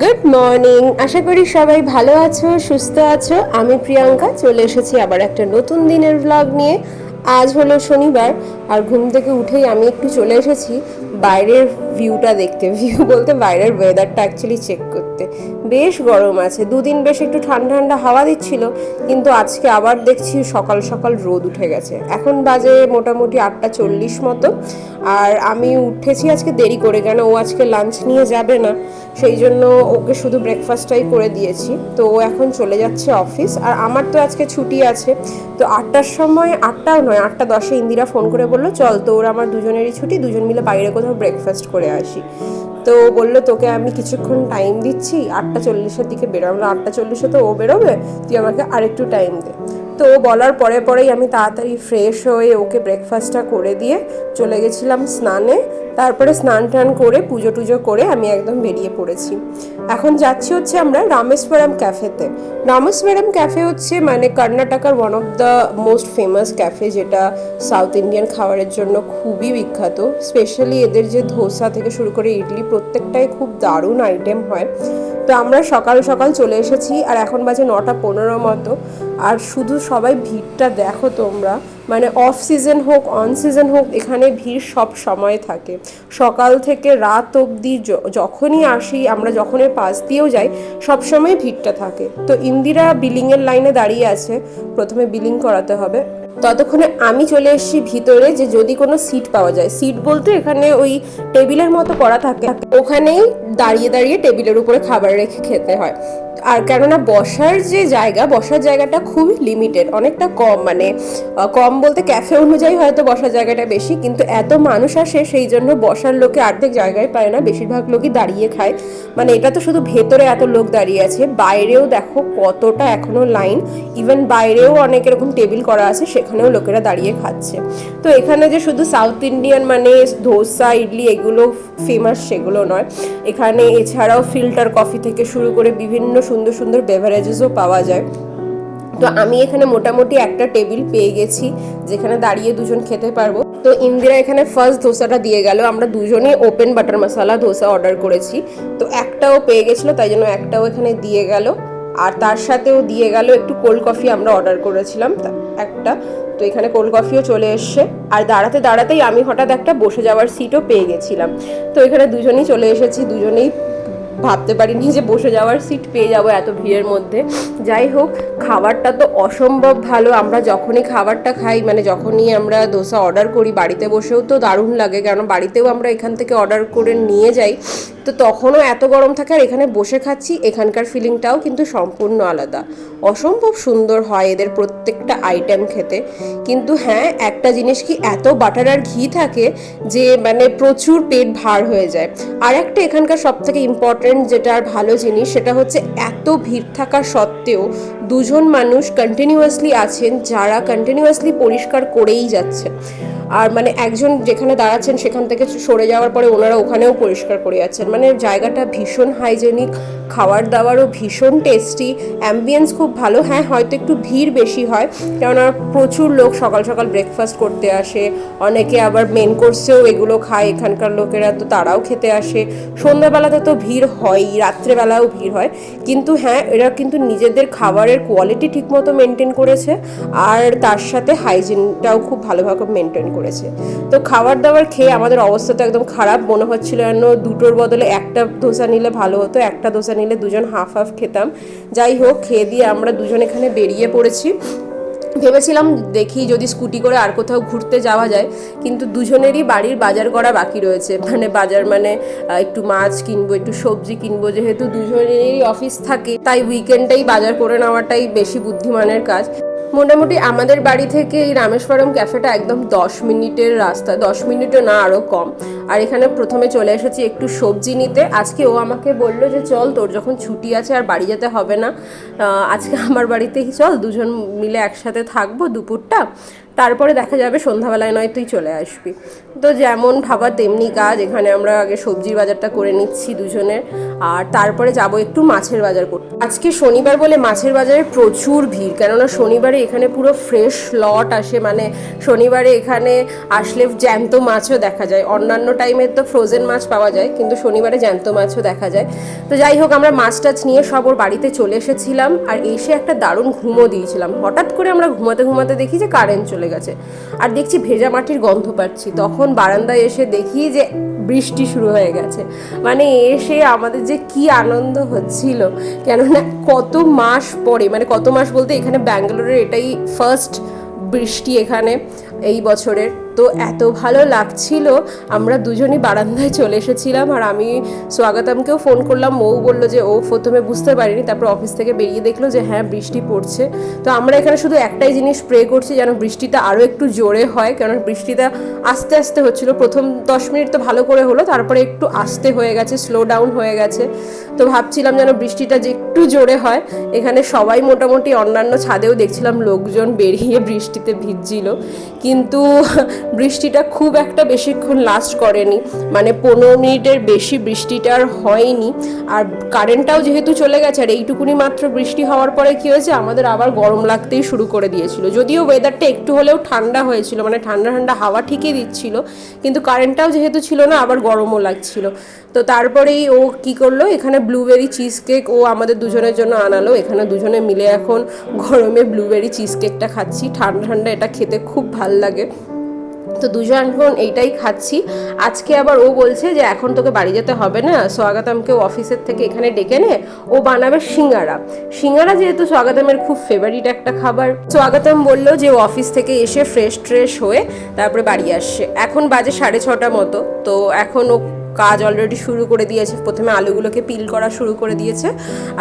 Good morning আশা করি সবাই ভালো আছো, সুস্থ আছো। আমি প্রিয়াঙ্কা, চলে এসেছি আবার একটা নতুন দিনের ব্লগ নিয়ে। আজ হলো শনিবার, আর ঘুম থেকে উঠেই আমি একটু চলে এসেছি। বাইরের ভিউটা দেখতে ভিউ বলতে বাইরের ওয়েদারটা অ্যাকচুয়ালি চেক করতে। বেশ গরম আছে, দুদিন বেশ একটু ঠান্ডা ঠান্ডা হাওয়া দিচ্ছিল, কিন্তু আজকে আবার দেখছি সকাল সকাল রোদ উঠে গেছে। এখন বাজে মোটামুটি আটটা চল্লিশ মতো, আর আমি উঠেছি আজকে দেরি করে, কেন ও আজকে লাঞ্চ নিয়ে যাবে না, সেই জন্য ওকে শুধু ব্রেকফাস্টটাই করে দিয়েছি। তো ও এখন চলে যাচ্ছে অফিস আর আমার তো আজকে ছুটি আছে, তো আটটার সময়, আটটাও নয়, আটটা দশে ইন্দিরা ফোন করে বলল, চল তোর আমার দুজনেরই ছুটি, দুজন মিলে বাইরে কোথাও ব্রেকফাস্ট করে আসি। তো বলল, তোকে আমি কিছুক্ষণ টাইম দিচ্ছি, আটটা চল্লিশের দিকে বেরোবো। আটটা চল্লিশে তো ও বেরোবে, তুই আমাকে আরেকটু টাইম দে। তো বলার পরে পরেই আমি তাড়াতাড়ি ফ্রেশ হয়ে ওকে ব্রেকফাস্টটা করে দিয়ে চলে গেছিলাম স্নানে। তারপরে স্নান টান করে, পুজো টুজো করে আমি একদম বেরিয়ে পড়েছি। এখন যাচ্ছি হচ্ছে আমরা রামেশ্বরম ক্যাফেতে রামেশ্বরম ক্যাফে হচ্ছে মানে কর্ণাটকার one of the most famous cafe যেটা সাউথ ইন্ডিয়ান খাবারের জন্য খুবই বিখ্যাত। স্পেশালি এদের যে ধোসা থেকে শুরু করে ইডলি প্রত্যেকটাই খুব দারুণ আইটেম হয়। তো আমরা সকাল সকাল চলে এসেছি আর এখন বাজে নটা পনেরো মতো। আর শুধু সবাই ভিড়টা দেখো তোমরা। মানে অফ সিজন হোক অন সিজন হোক, এখানে ভিড় সব সময় থাকে। সকাল থেকে রাত অবধি যখনই আসি, আমরা যখনই পাশ দিয়েও যাই সবসময় ভিড়টা থাকে। তো ইন্দিরা বিলিংয়ের লাইনে দাঁড়িয়ে আছে, প্রথমে বিলিং করাতে হবে। ততক্ষণে আমি চলে এসেছি ভিতরে যে যদি কোনো সিট পাওয়া যায়। সিট বলতে এখানে ওই টেবিলের মতো করা থাকে। ওখানেই দাঁড়িয়ে দাঁড়িয়ে টেবিলের উপরে খাবার রেখে খেতে হয়। আর কেননা বসার যে জায়গা, বসার জায়গাটা খুবই লিমিটেড অনেকটা কম। মানে কম বলতে ক্যাফে অনুযায়ী হয়তো বসার জায়গাটা বেশি, কিন্তু এত মানুষ আসে সেই জন্য বসার লোকে অর্ধেক জায়গায় পায় না, বেশিরভাগ লোকই দাঁড়িয়ে খায়। মানে এটা তো শুধু ভেতরে এত লোক দাঁড়িয়ে আছে, বাইরেও দেখো কতটা এখনও লাইন ইভেন বাইরেও অনেক এরকম টেবিল করা আছে, সেখানেও লোকেরা দাঁড়িয়ে খাচ্ছে। তো এখানে যে শুধু সাউথ ইন্ডিয়ান মানে ধোসা, ইডলি এগুলো ফেমাস সেগুলো নয়। এখানে এছাড়াও ফিল্টার কফি থেকে শুরু করে বিভিন্ন সুন্দর সুন্দর বেভারেজেসও পাওয়া যায়। তো আমি এখানে মোটামুটি একটা টেবিল পেয়ে গেছি, যেখানে দাঁড়িয়ে দুজন খেতে পারব। তো ইন্দিরা এখানে ফার্স্ট ধোসাটা দিয়ে গেল। আমরা দুজনেই open butter masala dosa order করেছি। তো একটাও পেয়ে গেছিল, তাই জন্য একটাও এখানে দিয়ে গেল। আর তার সাথেও দিয়ে গেল একটু কোল্ড কফি আমরা অর্ডার করেছিলাম একটা। তো এখানে কোল্ড কফিও চলে এসছে। আর দাঁড়াতে দাঁড়াতেই আমি হঠাৎ একটা বসে যাওয়ার সিটও পেয়ে গেছিলাম। তো এখানে দুজনেই চলে এসেছি, দুজনেই ভাবতে পারিনি যে বসে যাওয়ার সিট পেয়ে যাব এত ভিড়ের মধ্যে। যাই হোক, খাবারটা তো অসম্ভব ভালো। আমরা যখনই খাবারটা খাই মানে যখনই আমরা দোসা অর্ডার করি, বাড়িতে বসেও তো দারুণ লাগে। কারণ বাড়িতেও আমরা এখান থেকে অর্ডার করে নিয়ে যাই। তো তখনও এত গরম থাকে, আর এখানে বসে খাচ্ছি, এখানকার ফিলিংটাও কিন্তু সম্পূর্ণ আলাদা। অসম্ভব সুন্দর হয় এদের প্রত্যেকটা আইটেম খেতে। কিন্তু হ্যাঁ একটা জিনিস কি এত বাটার আর ঘি থাকে যে মানে প্রচুর পেট ভার হয়ে যায়। আর একটা এখানকার সব থেকে ইম্পর্টেন্ট যেটা ভালো জিনিস সেটা হচ্ছে এত ভিড় থাকা সত্ত্বেও দুজন মানুষ কন্টিনিউয়াসলি আছেন যারা কন্টিনিউয়াসলি পরিষ্কার করেই যাচ্ছে। আর মানে একজন যেখানে দাঁড়াচ্ছেন সেখান থেকে সরে যাওয়ার পরে ওনারা ওখানেও পরিষ্কার করে যাচ্ছেন। মানে জায়গাটা ভীষণ হাইজেনিক খাবার দাবারও ভীষণ টেস্টি অ্যাম্বিয়েন্স খুব ভালো। হ্যাঁ হয়তো একটু ভিড় বেশি হয়, কেননা প্রচুর লোক সকাল সকাল ব্রেকফাস্ট করতে আসে। অনেকে আবার মেন কোর্সেও এগুলো খায়, এখানকার লোকেরা তো তারাও খেতে আসে। সন্ধ্যাবেলাতে তো ভিড় হয়ই, রাত্রেবেলাও ভিড় হয়। কিন্তু হ্যাঁ এরা কিন্তু নিজেদের খাবারের কোয়ালিটি ঠিকমতো মেনটেন করেছে, আর তার সাথে হাইজিনটাও খুব ভালোভাবে মেনটেন করেছে। তো খাবার দাবার খেয়ে আমাদের অবস্থা তো একদম খারাপ। মনে হচ্ছিল যেন দুটোর বদলে একটা ধোসা নিলে ভালো হতো, একটা ধোসা নিলে দুজন হাফ হাফ খেতাম। যাই হোক, খেয়ে দিয়ে আমরা দুজন এখানে বেরিয়ে পড়েছি। ভেবেছিলাম দেখি যদি স্কুটি করে আর কোথাও ঘুরতে যাওয়া যায়, কিন্তু দুজনেরই বাড়ির বাজার করা বাকি রয়েছে। মানে বাজার মানে একটু মাছ কিনবো, একটু সবজি কিনবো, যেহেতু দুজনেরই অফিস থাকে, তাই উইকেন্ডেই বাজার করে নেওয়াটাই বেশি বুদ্ধিমানের কাজ। মোটামুটি আমাদের বাড়ি থেকে এই রামেশ্বরম ক্যাফেটা একদম দশ মিনিটের রাস্তা। দশ মিনিটও না আরও কম। আর এখানে প্রথমে চলে এসেছি একটু সবজি নিতে। আজকে ও আমাকে বলল যে, চল, তোর যখন ছুটি আছে আর বাড়ি যেতে হবে না আজকে আমার বাড়িতেই চল, দুজন মিলে একসাথে থাকব দুপুরটা। তারপরে দেখা যাবে সন্ধ্যাবেলায় নয়, তুই চলে আসবি। তো যেমন ভাবা, তেমনি কাজ। এখানে আমরা আগে সবজির বাজারটা করে নিচ্ছি দুজনের। আর তারপরে যাব একটু মাছের বাজার করতে। আজকে শনিবার বলে মাছের বাজারে প্রচুর ভিড়। কেননা শনিবারে এখানে পুরো ফ্রেশ লট আসে। মানে শনিবারে এখানে আসলে জ্যান্ত মাছও দেখা যায়। অন্যান্য টাইমে তো ফ্রোজেন মাছ পাওয়া যায়, কিন্তু শনিবারে জ্যান্ত মাছও দেখা যায়। তো যাই হোক, আমরা মাছ টাছ নিয়ে সব ওর বাড়িতে চলে এসেছিলাম। আর এসে একটা দারুণ ঘুমো দিয়েছিলাম। হঠাৎ করে আমরা ঘুমাতে ঘুমাতে দেখি যে কারেন্ট চলে গেছে। আর দেখছি ভেজা মাটির গন্ধ পাচ্ছি। তখন বারান্দায় এসে দেখি যে বৃষ্টি শুরু হয়ে গেছে। মানে এসে আমাদের যে কি আনন্দ হচ্ছিল। কেননা কত মাস পরে মানে কত মাস বলতে এখানে ব্যাঙ্গালোরের এটাই ফার্স্ট বৃষ্টি এখানে। এই বছরের। তো এত ভালো লাগছিল, আমরা দুজনই বারান্দায় চলে এসেছিলাম আর আমি স্বাগতমকেও ফোন করলাম ও বলল যে ও প্রথমে বুঝতে পারিনি, তারপর অফিস থেকে বেরিয়ে দেখল যে হ্যাঁ বৃষ্টি পড়ছে। তো আমরা এখানে শুধু একটাই জিনিস স্প্রে করছি যেন বৃষ্টিটা আরও একটু জোরে হয় কারণ বৃষ্টিটা আস্তে আস্তে হচ্ছিল। প্রথম দশ মিনিট তো ভালো করে হলো, তারপরে একটু আস্তে হয়ে গেছে স্লো ডাউন হয়ে গেছে। তো ভাবছিলাম যেন বৃষ্টিটা যে একটু জোরে হয়, এখানে সবাই মোটামুটি অন্যান্য ছাদেও দেখছিলাম, লোকজন বেরিয়ে বৃষ্টিতে ভিজছিল। কিন্তু বৃষ্টিটা খুব একটা বেশিক্ষণ লাস্ট করেনি। মানে পনেরো মিনিটের বেশি বৃষ্টিটা আর হয়নি। আর কারেন্টটাও যেহেতু চলে গেছে, আর এইটুকুনি মাত্র বৃষ্টি হওয়ার পরে কী হয়েছে, আমাদের আবার গরম লাগতেই শুরু করে দিয়েছিল। যদিও ওয়েদারটা একটু হলেও ঠান্ডা হয়েছিল মানে ঠান্ডা ঠান্ডা হাওয়া ঠিকই দিচ্ছিল, কিন্তু কারেন্টটাও যেহেতু ছিল না, আবার গরমও লাগছিল। তো তারপরেই ও কি করল, এখানে ব্লুবেরি চিজ কেক ও আমাদের দুজনের জন্য আনালো। এখানে দুজনে মিলে এখন গরমে ব্লুবেরি চিজ কেকটা খাচ্ছি। ঠান্ডা ঠান্ডা এটা খেতে খুব ভালো লাগে। তো দুজন এখন এইটাই খাচ্ছি। আজকে আবার ও বলছে যে, এখন তোকে বাড়ি যেতে হবে না। স্বাগতমকে অফিসের থেকে এখানে ডেকে নে। ও বানাবে সিঙ্গারা। সিঙ্গারা যেহেতু স্বাগতমের খুব ফেভারিট একটা খাবার। স্বাগতম বলল যে, ও অফিস থেকে এসে ফ্রেশ ট্রেশ হয়ে তারপরে বাড়ি আসছে। এখন বাজে সাড়ে ছটা মতো। তো এখন ও কাজ অলরেডি শুরু করে দিয়েছে। প্রথমে আলুগুলোকে পিল করা শুরু করে দিয়েছে।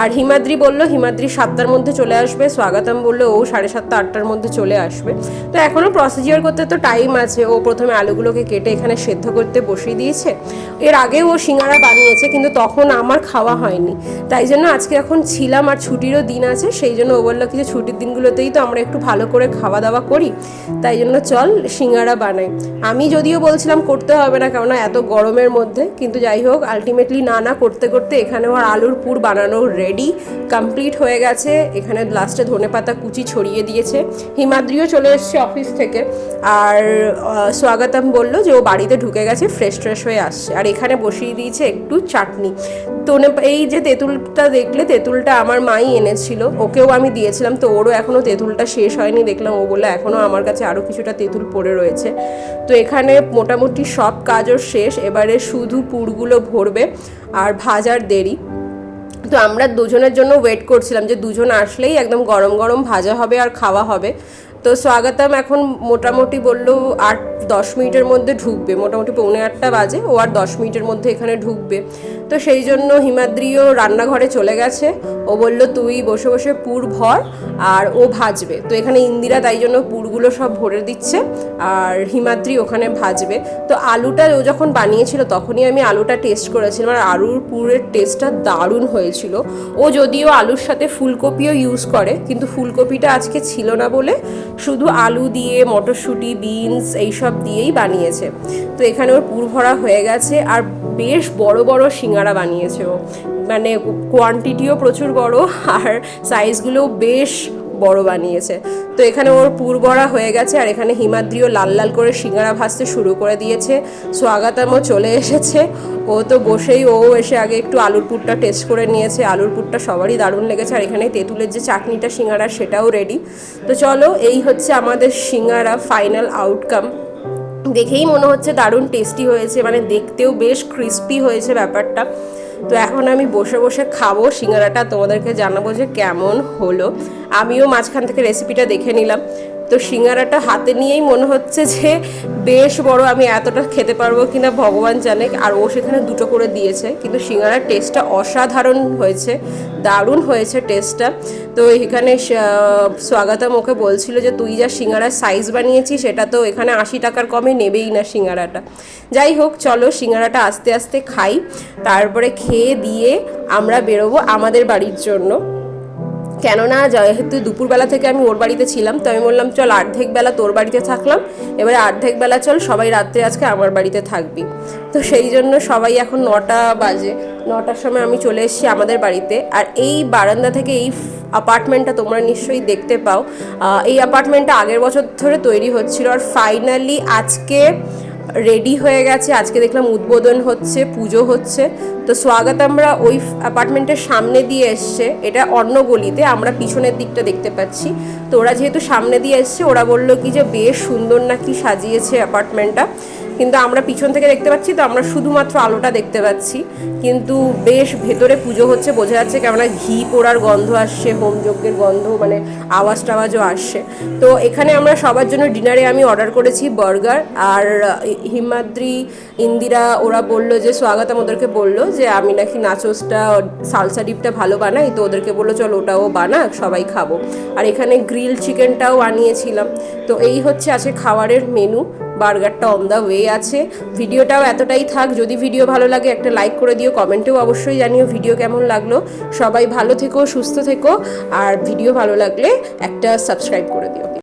আর হিমাদ্রি বলল, হিমাদ্রি সাতটার মধ্যে চলে আসবে। স্বাগতম বলল, ও সাড়ে সাতটা, আটটার মধ্যে চলে আসবে। তো এখনও প্রসিজিওর করতে তো টাইম আছে। ও প্রথমে আলুগুলোকে কেটে এখানে সেদ্ধ করতে বসিয়ে দিয়েছে। এর আগেও ও সিঙ্গারা বানিয়েছে, কিন্তু তখন আমার খাওয়া হয়নি। তাই জন্য আজকে এখন ছিলাম আর ছুটিরও দিন আছে। সেই জন্য ও বলল কিছু ছুটির দিনগুলোতেই তো আমরা একটু ভালো করে খাওয়া দাওয়া করি। তাই জন্য চল সিঙ্গারা বানাই। আমি যদিও বলছিলাম, করতে হবে না কেননা এত গরমের মধ্যে কিন্তু যাই হোক আলটিমেটলি না না করতে করতে এখানে আর আলুর পুর বানানো রেডি কমপ্লিট হয়ে গেছে। এখানে লাস্টে ধনে পাতা কুচি ছড়িয়ে দিয়েছে। হিমাদ্রিও চলে এসছে অফিস থেকে। আর স্বাগতম বলল যে ও বাড়িতে ঢুকে গেছে ফ্রেশ ট্রেশ হয়ে আসছে। আর এখানে বসিয়ে দিয়েছে একটু চাটনি। ধনে এই যে তেঁতুলটা দেখলে, তেঁতুলটা আমার মাই এনেছিল। ওকেও আমি দিয়েছিলাম, তো ওরও এখনও তেঁতুলটা শেষ হয়নি। দেখলাম ও বলল এখনও আমার কাছে আরও কিছুটা তেঁতুল পড়ে রয়েছে। তো এখানে মোটামুটি সব কাজও শেষ। এবারে শুধু পুরগুলো ভরবে আর ভাজার দেরি। তো আমরা দুজনের জন্য ওয়েট করছিলাম যে দুজন আসলেই একদম গরম গরম ভাজা হবে আর খাওয়া হবে। তো স্বাগতম, এখন মোটামুটি বলল আট, দশ মিনিটের মধ্যে ঢুকবে। মোটামুটি পৌনে আটটা বাজে, ও আর দশ মিনিটের মধ্যে এখানে ঢুকবে। তো সেই জন্য হিমাদ্রিও রান্নাঘরে চলে গেছে। ও বলল, তুই বসে বসে পুর ভর আর ও ভাজবে। তো এখানে ইন্দিরা তাই জন্য পুরগুলো সব ভরে দিচ্ছে আর হিমাদ্রি ওখানে ভাজবে। তো আলুটা ও যখন বানিয়েছিল তখনই আমি আলুটা টেস্ট করেছিলাম আর আলুর পুরের টেস্টটা দারুণ হয়েছিল। ও যদিও আলুর সাথে ফুলকপিও ইউজ করে, কিন্তু ফুলকপিটা আজকে ছিল না বলে শুধু আলু দিয়ে, মটরশুঁটি, বিনস এইসব দিয়েই বানিয়েছে। তো এখানে ওর পুর ভরা হয়ে গেছে আর বেশ বড় বড় সিঙ্গারা বানিয়েছে ও। মানে কোয়ান্টিটিও প্রচুর বড় আর সাইজগুলোও বেশ বড় বানিয়েছে। তো এখানে ওর পুর ভরা হয়ে গেছে আর এখানে হিমাদ্রিও লাল লাল করে সিঙ্গারা ভাজতে শুরু করে দিয়েছে। স্বাগতমও চলে এসেছে। ও তো বসেই ও এসে আগে একটু আলুর পুরটা টেস্ট করে নিয়েছে। আলুর পুরটা সবারই দারুণ লেগেছে আর এখানে তেঁতুলের যে চাটনিটা, সিঙ্গারা, সেটাও রেডি তো চলো, এই হচ্ছে আমাদের সিঙ্গারা ফাইনাল আউটকাম দেখেই মনে হচ্ছে দারুণ টেস্টি হয়েছে। মানে দেখতেও বেশ ক্রিস্পি হয়েছে ব্যাপারটা। তো এখন আমি বসে বসে খাব। সিঙ্গারাটা তোমাদেরকে জানাব যে কেমন হলো। আমিও মাঝখান থেকে রেসিপিটা দেখে নিলাম। তো সিঙ্গারাটা হাতে নিয়েই মনে হচ্ছে যে বেশ বড় আমি এতটা খেতে পারব কিনা ভগবান জানে। আর ও সেখানে দুটো করে দিয়েছে, কিন্তু সিঙ্গারার টেস্টটা অসাধারণ হয়েছে, দারুণ হয়েছে টেস্টটা তো এখানে স্বাগতম ওকে বলছিল যে, তুই যা সিঙ্গারার সাইজ বানিয়েছিস, সেটা তো এখানে আশি টাকার কমে নেবেই না সিঙ্গারাটা। যাই হোক, চলো সিঙ্গারাটা আস্তে আস্তে খাই, তারপরে খেয়ে দিয়ে আমরা বেরোবো আমাদের বাড়ির জন্য। কেননা যেহেতু দুপুরবেলা থেকে আমি ওর বাড়িতে ছিলাম, তো আমি বললাম, চল অর্ধেক বেলা তোর বাড়িতে থাকলাম, এবারে অর্ধেক বেলা চল, সবাই রাত্রে আজকে আমার বাড়িতে থাকবি। তো সেই জন্য সবাই এখন নটা বাজে। নটার সময় আমি চলে এসেছি আমাদের বাড়িতে। আর এই বারান্দা থেকে এই অ্যাপার্টমেন্টটা তোমরা নিশ্চয়ই দেখতে পাও। এই অ্যাপার্টমেন্টটা আগের বছর ধরে তৈরি হচ্ছিল। আর ফাইনালি আজকে রেডি হয়ে গেছে। আজকে দেখলাম উদ্বোধন হচ্ছে, পুজো হচ্ছে। তো স্বাগত আমরা ওই অ্যাপার্টমেন্টের সামনে দিয়ে এসছে। এটা অন্য গলিতে আমরা পিছনের দিকটা দেখতে পাচ্ছি। তো ওরা যেহেতু সামনে দিয়ে এসছে, ওরা বলল কি যে, বেশ সুন্দর নাকি সাজিয়েছে অ্যাপার্টমেন্টটা কিন্তু আমরা পিছন থেকে দেখতে পাচ্ছি, তো আমরা শুধুমাত্র আলোটা দেখতে পাচ্ছি। কিন্তু বেশ ভেতরে পুজো হচ্ছে, বোঝা যাচ্ছে কেননা ঘি পোড়ার গন্ধ আসছে, হোম যজ্ঞের গন্ধ মানে আওয়াজ টাওয়াজও আসছে। তো এখানে আমরা সবার জন্য ডিনারে আমি অর্ডার করেছি বার্গার, আর হিমাদ্রি, ইন্দিরা, ওরা বলল যে, স্বাগতম ওদেরকে বলল যে, আমি নাকি নাচোসটা, সালসা ডিপটা ভালো বানাই, তো ওদেরকে বলল, চলো ওটাও বানাক, সবাই খাব। আর এখানে গ্রিল চিকেনটাও আনিয়েছিলাম। তো এই হচ্ছে আজকে খাবারের মেনু বার্গারটা অন দ্য ওয়ে আছে। ভিডিওটাও এতটাই থাক, যদি ভিডিও ভালো লাগে একটা লাইক করে দিও, কমেন্টেও অবশ্যই জানিও ভিডিও কেমন লাগল। সবাই ভালো থেকো, সুস্থ থেকো, আর ভিডিও ভালো লাগলে একটা সাবস্ক্রাইব করে দিও।